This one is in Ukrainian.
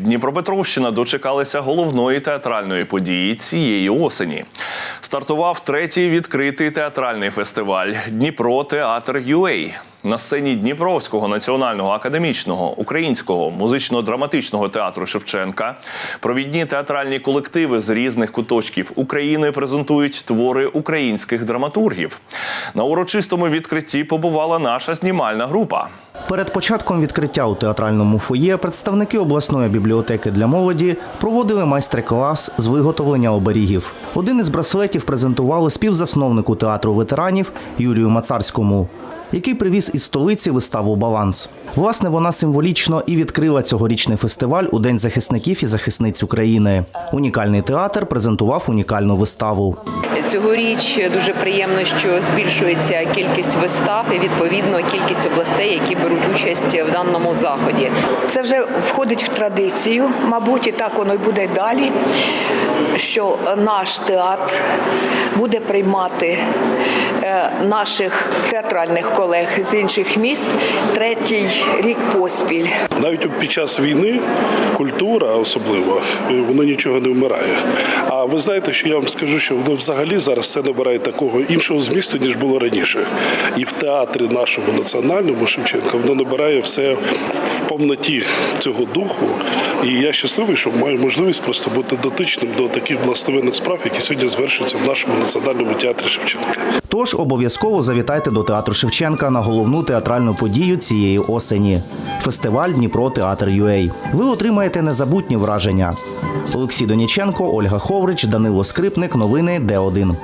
Дніпропетровщина дочекалася головної театральної події цієї осені. Стартував третій відкритий театральний фестиваль Дніпро Театр UA. На сцені Дніпровського національного академічного українського музично-драматичного театру Шевченка провідні театральні колективи з різних куточків України презентують твори українських драматургів. На урочистому відкритті побувала наша знімальна група. Перед початком відкриття у театральному фоє представники обласної бібліотеки для молоді проводили майстер-клас з виготовлення оберігів. Один із браслетів презентували співзасновнику театру ветеранів Юрію Мацарському, який привіз із столиці виставу Баланс. Власне, вона символічно і відкрила цьогорічний фестиваль у День захисників і захисниць України. Унікальний театр презентував унікальну виставу. Цьогоріч дуже приємно, що збільшується кількість вистав і відповідно кількість областей, які беруть участь в даному заході. Це вже входить в традицію, мабуть, і так воно й буде далі, що наш театр буде приймати е, наших театральних колег з інших міст третій рік поспіль. Навіть під час війни культура особливо е, воно нічого не вмирає. А ви знаєте, що я вам скажу, що воно взагалі зараз все набирає такого іншого змісту, ніж було раніше. І в театрі нашому національному Шевченка воно набирає все в повноті цього духу. І я щасливий, що маю можливість просто бути дотичним до таких благословенних справ, які сьогодні звершуються в нашому національному театрі Шевченка. Тож обов'язково завітайте до театру Шевченка на головну театральну подію цієї осені фестиваль Дніпро Театр UA. Ви отримаєте незабутні враження. Олексій Доніченко, Ольга Ховрич, Данило Скрипник. Новини Д1.